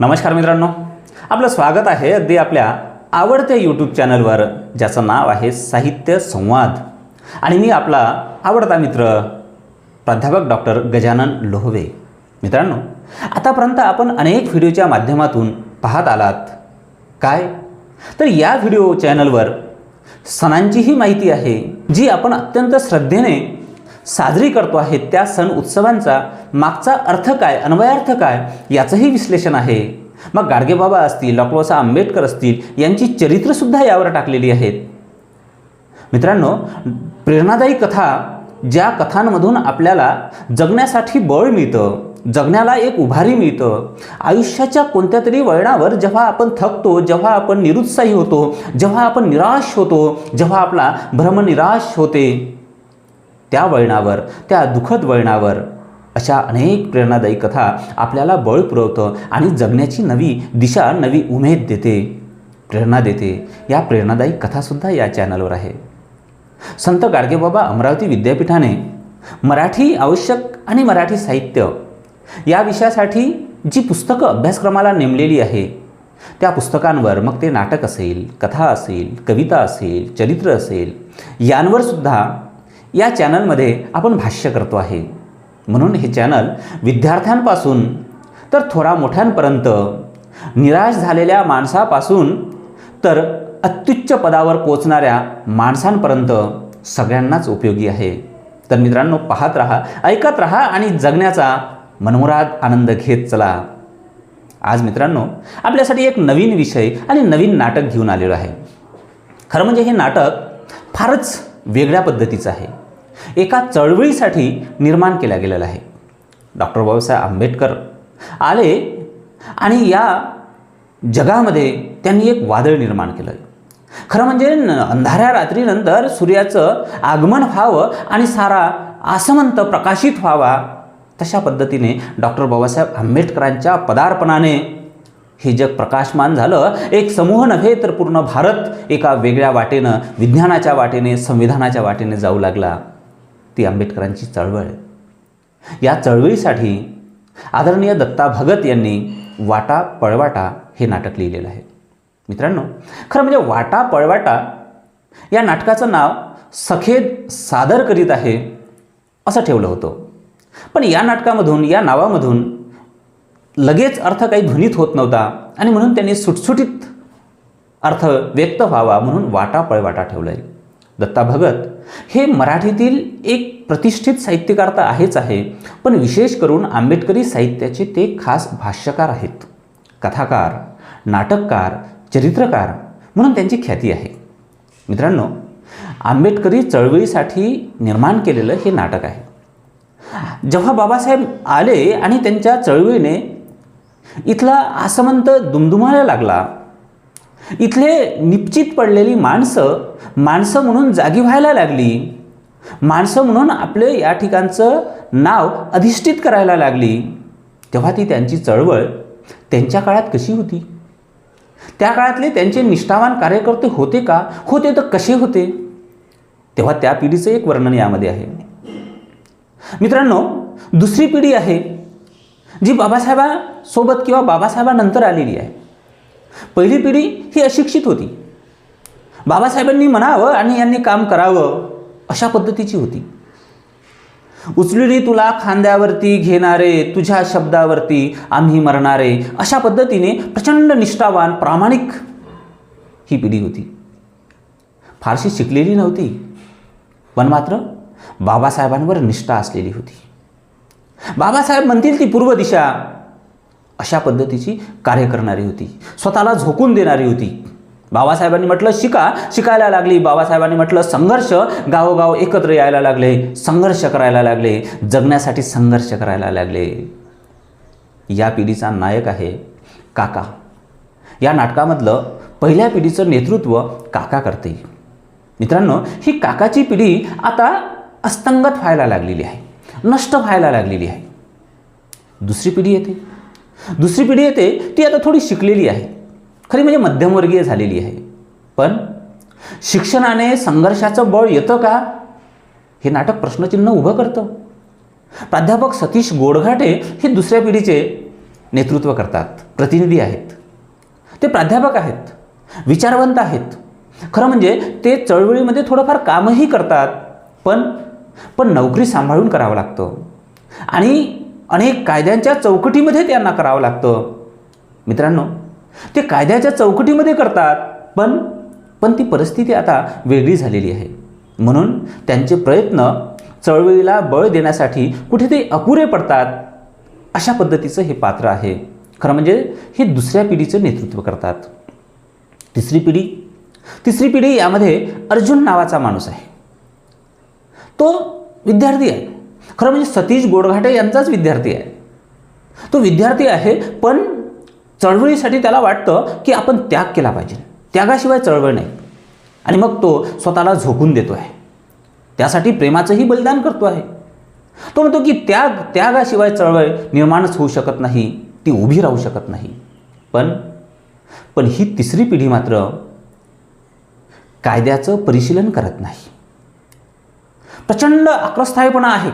नमस्कार मित्रांनो. आपलं स्वागत आहे अगदी आपल्या आवडत्या यूट्यूब चॅनलवर ज्याचं नाव आहे साहित्य संवाद. आणि मी आपला आवडता मित्र प्राध्यापक डॉक्टर गजानन लोहवे. मित्रांनो आतापर्यंत आपण अनेक व्हिडिओच्या माध्यमातून पाहत आलात. काय? तर या व्हिडिओ चॅनलवर सणांचीही माहिती आहे जी आपण अत्यंत श्रद्धेने साजरी करतो आहे त्या सण उत्सवांचा मागचा अर्थ काय अन्वयार्थ काय याचंही विश्लेषण आहे. मग गाडगेबाबा असतील डॉक्टर आंबेडकर असतील यांची चरित्रसुद्धा यावर टाकलेली आहेत. मित्रांनो प्रेरणादायी कथा ज्या कथांमधून आपल्याला जगण्यासाठी बळ मिळतं जगण्याला एक उभारी मिळतं आयुष्याच्या कोणत्या तरी वळणावर जेव्हा आपण थकतो जेव्हा आपण निरुत्साही होतो जेव्हा आपण निराश होतो जेव्हा आपला भ्रमनिराश होते त्या वळणावर त्या दुःखद वळणावर अशा अनेक प्रेरणादायी कथा आपल्याला बळ पुरवतं आणि जगण्याची नवी दिशा नवी उमेद देते प्रेरणा देते. या प्रेरणादायी कथासुद्धा या चॅनलवर आहे. संत गाडगेबाबा अमरावती विद्यापीठाने मराठी आवश्यक आणि मराठी साहित्य या विषयासाठी जी पुस्तकं अभ्यासक्रमाला नेमलेली आहे त्या पुस्तकांवर मग ते नाटक असेल कथा असेल कविता असेल चरित्र असेल यांवर सुद्धा या चॅनलमध्ये आपण भाष्य करतो आहे. म्हणून हे चॅनल विद्यार्थ्यांपासून तर थोडा मोठ्यांपर्यंत निराश झालेल्या माणसापासून तर अत्युच्च पदावर पोचणाऱ्या माणसांपर्यंत सगळ्यांनाच उपयोगी आहे. तर मित्रांनो पाहत राहा ऐकत राहा आणि जगण्याचा मनमुराद आनंद घेत चला. आज मित्रांनो आपल्यासाठी एक नवीन विषय आणि नवीन नाटक घेऊन आलेलो आहे. खरं म्हणजे हे नाटक फारच वेगळ्या पद्धतीचं आहे. एका चळवळीसाठी निर्माण केला गेलेला आहे. डॉक्टर बाबासाहेब आंबेडकर आले आणि या जगामध्ये त्यांनी एक वादळ निर्माण केलं खरं म्हणजे न अंधाऱ्या रात्रीनंतर सूर्याचं आगमन व्हावं आणि सारा आसमंत प्रकाशित व्हावा तशा पद्धतीने डॉक्टर बाबासाहेब आंबेडकरांच्या पदार्पणाने हे जग प्रकाशमान झालं. एक समूह नव्हे तर पूर्ण भारत एका वेगळ्या वाटेनं विज्ञानाच्या वाटेने संविधानाच्या वाटेने जाऊ लागला. ती आंबेडकरांची चळवळ. या चळवळीसाठी आदरणीय दत्ता भगत यांनी वाटा पळवाटा हे नाटक लिहिलेलं आहे. मित्रांनो खरं म्हणजे वाटा पळवाटा या नाटकाचं नाव सखेद सादर करीत आहे असं ठेवलं होतं. पण या नाटकामधून या नावामधून लगेच अर्थ काही ध्वनीत होत नव्हता आणि म्हणून त्यांनी सुटसुटीत अर्थ व्यक्त व्हावा म्हणून वाटा पळवाटा ठेवला आहे दत्ता भगत हे मराठीतील एक प्रतिष्ठित साहित्यकार तर आहेच आहे पण विशेष करून आंबेडकरी साहित्याचे ते खास भाष्यकार आहेत. कथाकार नाटककार चरित्रकार म्हणून त्यांची ख्याती आहे. मित्रांनो आंबेडकरी चळवळीसाठी निर्माण केलेलं हे नाटक आहे. जेव्हा बाबासाहेब आले आणि त्यांच्या चळवळीने इथला आसमंत दुमदुमायला लागला इथले निश्चित पडलेली माणसं माणसं म्हणून जागी व्हायला लागली. माणसं म्हणून आपले या ठिकाणचं नाव अधिष्ठित करायला लागली. तेव्हा ती त्यांची चळवळ त्यांच्या काळात कशी होती? त्या काळातले त्यांचे निष्ठावान कार्यकर्ते होते का? होते तर कसे होते? तेव्हा त्या पिढीचं एक वर्णन यामध्ये आहे. मित्रांनो दुसरी पिढी आहे जी बाबासाहेबांसोबत किंवा बाबासाहेबांनंतर आलेली आहे. पहिली पिढी ही अशिक्षित होती. बाबासाहेबांनी म्हणावं आणि यांनी काम करावं अशा पद्धतीची होती. उचलेली तुला खांद्यावरती घेणारे तुझ्या शब्दावरती आम्ही मरणारे अशा पद्धतीने प्रचंड निष्ठावान प्रामाणिक ही पिढी होती. फारशी शिकलेली नव्हती पण मात्र बाबासाहेबांवर निष्ठा असलेली होती. बाबासाहेब म्हणतील ती पूर्व दिशा अशा पद्धतीची कार्य करणारी होती. स्वतःला झोकून देणारी होती. बाबासाहेबांनी म्हटलं शिका. शिकायला लागली. बाबासाहेबांनी म्हटलं संघर्ष गावोगाव एकत्र यायला लागले. संघर्ष करायला लागले. जगण्यासाठी संघर्ष करायला लागले. या पिढीचा नायक आहे काका. या नाटकामधलं पहिल्या पिढीचं नेतृत्व काका करते. मित्रांनो ही काकाची पिढी आता अस्तंगत व्हायला लागलेली आहे. नष्ट व्हायला लागलेली आहे. दुसरी पिढी येते. दुसरी पिढी येते ती आता थोडी शिकलेली आहे. खरी म्हणजे मध्यमवर्गीय झालेली आहे. पण शिक्षणाने संघर्षाचं बळ येतं का? हे नाटक प्रश्नचिन्ह उभं करतं. प्राध्यापक सतीश गोडघाटे हे दुसऱ्या पिढीचे नेतृत्व करतात प्रतिनिधी आहेत. ते प्राध्यापक आहेत विचारवंत आहेत. खरं म्हणजे ते चळवळीमध्ये थोडंफार कामही करतात पण पण नोकरी सांभाळून करावं लागतं. आणि अनेक कायद्यांच्या चौकटीमध्ये त्यांना करावं लागतं. मित्रांनो ते कायद्याच्या चौकटीमध्ये करतात पण पण ती परिस्थिती आता वेगळी झालेली आहे. म्हणून त्यांचे प्रयत्न चळवळीला बळ देण्यासाठी कुठेतरी अपुरे पडतात अशा पद्धतीचं हे पात्र आहे. खरं म्हणजे हे दुसऱ्या पिढीचं नेतृत्व करतात. तिसरी पिढी तिसरी पिढी यामध्ये अर्जुन नावाचा माणूस आहे. तो विद्यार्थी आहे. खरं म्हणजे सतीश गोडघाटे यांचाच विद्यार्थी आहे. तो विद्यार्थी आहे पण चळवळीसाठी त्याला वाटतं की आपण त्याग केला पाहिजे. त्यागाशिवाय चळवळ नाही. आणि मग तो स्वतःला झोकून देतो आहे त्यासाठी प्रेमाचंही बलिदान करतो आहे तो म्हणतो की त्याग त्यागाशिवाय चळवळ निर्माणच होऊ शकत नाही ती उभी राहू शकत नाही. पण पण ही तिसरी पिढी मात्र कायद्याचं परिशीलन करत नाही. प्रचंड आक्रस्थायपणा आहे.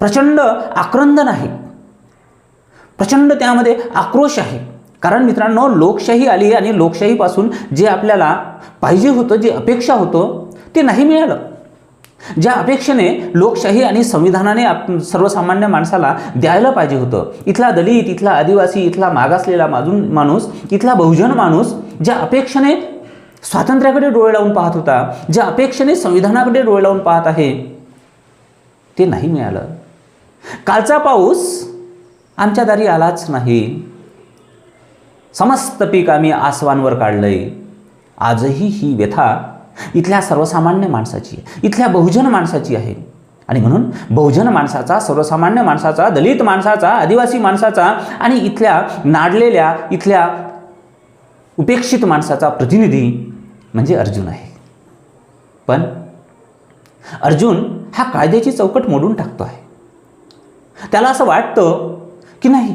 प्रचंड आक्रंदन आहे. प्रचंड त्यामध्ये आक्रोश आहे. कारण मित्रांनो लोकशाही आली आणि लोकशाहीपासून जे आपल्याला पाहिजे होतं जे अपेक्षा होतं ते नाही मिळालं. ज्या अपेक्षेने लोकशाही आणि संविधानाने आप सर्वसामान्य माणसाला द्यायला पाहिजे होतं इथला दलित इथला आदिवासी इथला मागासलेला माजून माणूस इथला बहुजन माणूस ज्या अपेक्षेने स्वातंत्र्याकडे डोळे लावून पाहत होता ज्या अपेक्षेने संविधानाकडे डोळे लावून पाहत आहे ते नाही मिळालं. कालचा पाऊस आमच्या दारी आलाच नाही. समस्त पीक आम्ही आसवांवर काढलंय. आजही ही व्यथा इथल्या सर्वसामान्य माणसाची आहे. इथल्या बहुजन माणसाची आहे. आणि म्हणून बहुजन माणसाचा सर्वसामान्य माणसाचा दलित माणसाचा आदिवासी माणसाचा आणि इथल्या नाडलेल्या इथल्या उपेक्षित माणसाचा प्रतिनिधी म्हणजे अर्जुन आहे. पण अर्जुन हा कायद्याची चौकट मोडून टाकतो आहे. त्याला असं वाटतं की नाही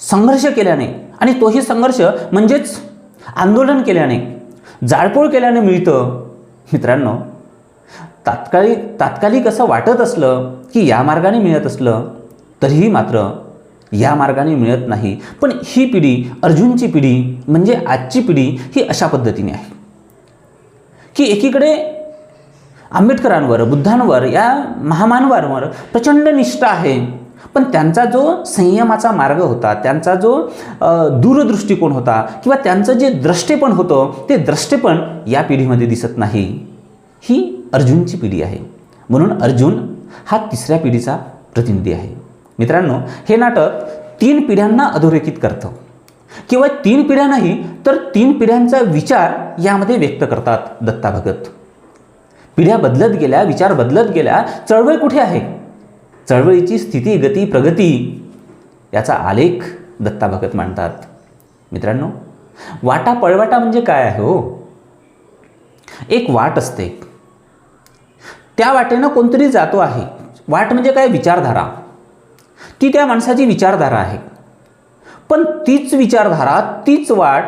संघर्ष केल्याने आणि तोही संघर्ष म्हणजेच आंदोलन केल्याने जाळपोळ केल्याने मिळतं. मित्रांनो तात्कालिक तात्कालिक असं वाटत असलं की या मार्गाने मिळत असलं तरीही मात्र या मार्गाने मिळत नाही. पण ही पिढी अर्जुनची पिढी म्हणजे आजची पिढी ही अशा पद्धतीने आहे. की एकीकडे आंबेडकरांवर बुद्धांवर या महामानवांवर प्रचंड निष्ठा आहे. पण त्यांचा जो संयमाचा मार्ग होता त्यांचा जो दूरदृष्टिकोन होता किंवा त्यांचं जे द्रष्टेपण होतं ते द्रष्टेपण या पिढीमध्ये दिसत नाही. ही अर्जुनची पिढी आहे. म्हणून अर्जुन हा तिसऱ्या पिढीचा प्रतिनिधी आहे. मित्रांनो हे नाटक तीन पिढ्यांना अधोरेखित करतं. किंवा तीन पिढ्या नाही तर तीन पिढ्यांचा विचार यामध्ये व्यक्त करतात दत्ता भगत. पिढ्या बदलत गेल्या विचार बदलत गेल्या चळवळ कुठे आहे? चळवळीची स्थिती गती प्रगती याचा आलेख दत्ता भगत मांडतात. मित्रांनो वाटा पळवाटा म्हणजे काय आहे हो? एक वाट असते. त्या वाटेनं कोणतरी जातो आहे. वाट म्हणजे काय? विचारधारा. ती त्या माणसाची विचारधारा आहे. पण तीच विचारधारा तीच वाट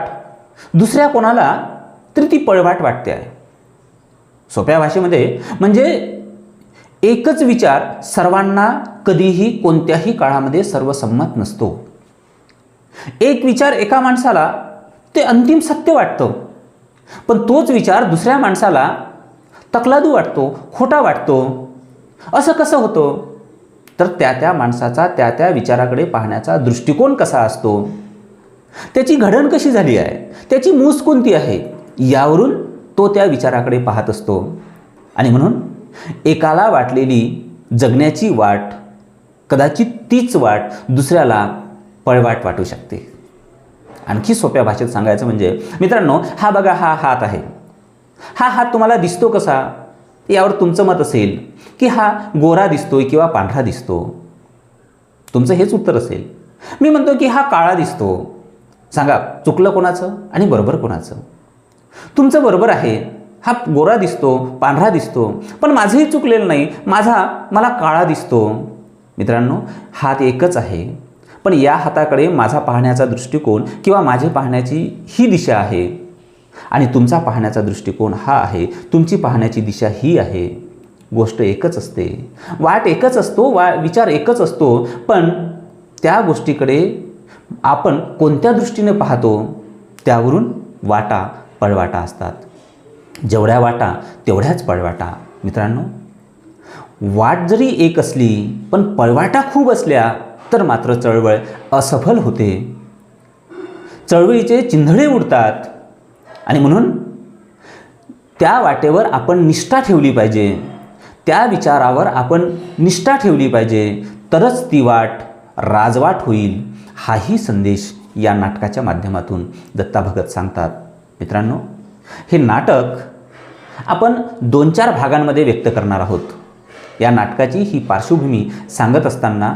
दुसऱ्या कोणाला तरी ती पळवाट वाटते आहे. सोप्या भाषेमध्ये म्हणजे एकच विचार सर्वांना कधीही कोणत्याही काळामध्ये सर्वसंमत नसतो. एक विचार एका माणसाला ते अंतिम सत्य वाटतं. पण तोच विचार दुसऱ्या माणसाला तकलादू वाटतो खोटा वाटतो. असं कसं होतं? तर त्या त्या माणसाचा त्या त्या विचाराकडे पाहण्याचा दृष्टिकोन कसा असतो? त्याची घडण कशी झाली आहे? त्याची मूस कोणती आहे? यावरून तो त्या विचाराकडे पाहत असतो. आणि म्हणून एकाला वाटलेली जगण्याची वाट कदाचित तीच वाट दुसऱ्याला पळवाट वाटू शकते. आणखी सोप्या भाषेत सांगायचं म्हणजे मित्रांनो हा बघा हा हात आहे. हा हात तुम्हाला दिसतो कसा? यावर तुमचं मत असेल की हा गोरा दिसतोय किंवा पांढरा दिसतो. तुमचं हेच उत्तर असेल. मी म्हणतो की हा काळा दिसतो. सांगा चुकलं कोणाचं आणि बरोबर कोणाचं? तुमचं बरोबर आहे. हा गोरा दिसतो पांढरा दिसतो पण माझंही चुकलेलं नाही. माझा मला काळा दिसतो. मित्रांनो हात एकच आहे. पण या हाताकडे माझा पाहण्याचा दृष्टिकोन किंवा माझे पाहण्याची ही दिशा आहे. आणि तुमचा पाहण्याचा दृष्टिकोन हा आहे. तुमची पाहण्याची दिशा ही आहे. गोष्ट एकच असते. वाट एकच असतो वा विचार एकच असतो पण त्या गोष्टीकडे आपण कोणत्या दृष्टीने पाहतो? त्यावरून वाटा. पळवाटा असतात. जेवढ्या वाटा तेवढ्याच पळवाटा. मित्रांनो वाट जरी एक असली पण पळवाटा खूप असल्या तर मात्र चळवळ असफल होते. चळवळीचे चिंधळे उडतात. आणि म्हणून त्या वाटेवर आपण निष्ठा ठेवली पाहिजे. त्या विचारावर आपण निष्ठा ठेवली पाहिजे. तरच ती वाट राजवाट होईल हाही संदेश या नाटकाच्या माध्यमातून दत्ता भगत सांगतात. मित्रांनो हे नाटक आपण दोन चार भागांमध्ये व्यक्त करणार आहोत. या नाटकाची ही पार्श्वभूमी सांगत असताना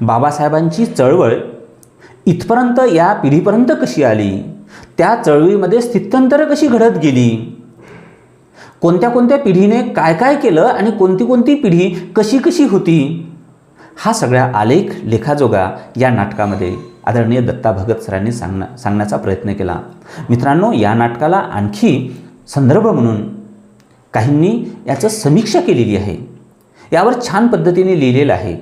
बाबासाहेबांची चळवळ इथपर्यंत या पिढीपर्यंत कशी आली? त्या चळवळीमध्ये स्थित्यंतरं कशी घडत गेली? कोणत्या कोणत्या पिढीने काय काय केलं आणि कोणती कोणती पिढी कशी कशी होती? हा सगळ्या आलेख लेखाजोगा या नाटकामध्ये आदरणीय दत्ता भगत सरांनी सांगण्या सांगण्याचा प्रयत्न केला. मित्रांनो या नाटकाला आणखी संदर्भ म्हणून काहींनी याचं समीक्षा केलेली आहे. यावर छान पद्धतीने लिहिलेलं आहे.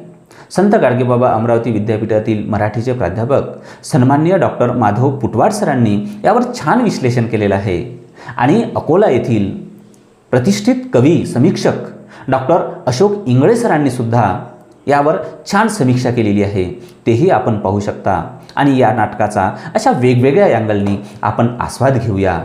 संत गाडगेबाबा अमरावती विद्यापीठातील मराठीचे प्राध्यापक सन्मान्य डॉक्टर माधव पुटवाड सरांनी यावर छान विश्लेषण केलेलं आहे. आणि अकोला येथील प्रतिष्ठित कवी समीक्षक डॉक्टर अशोक इंगळे सरांनी सुद्धा यावर छान समीक्षा केलेली आहे. तेही आपण पाहू शकता. आणि या नाटकाचा अशा वेगवेगळ्या अँगलनी आपण आस्वाद घेऊया.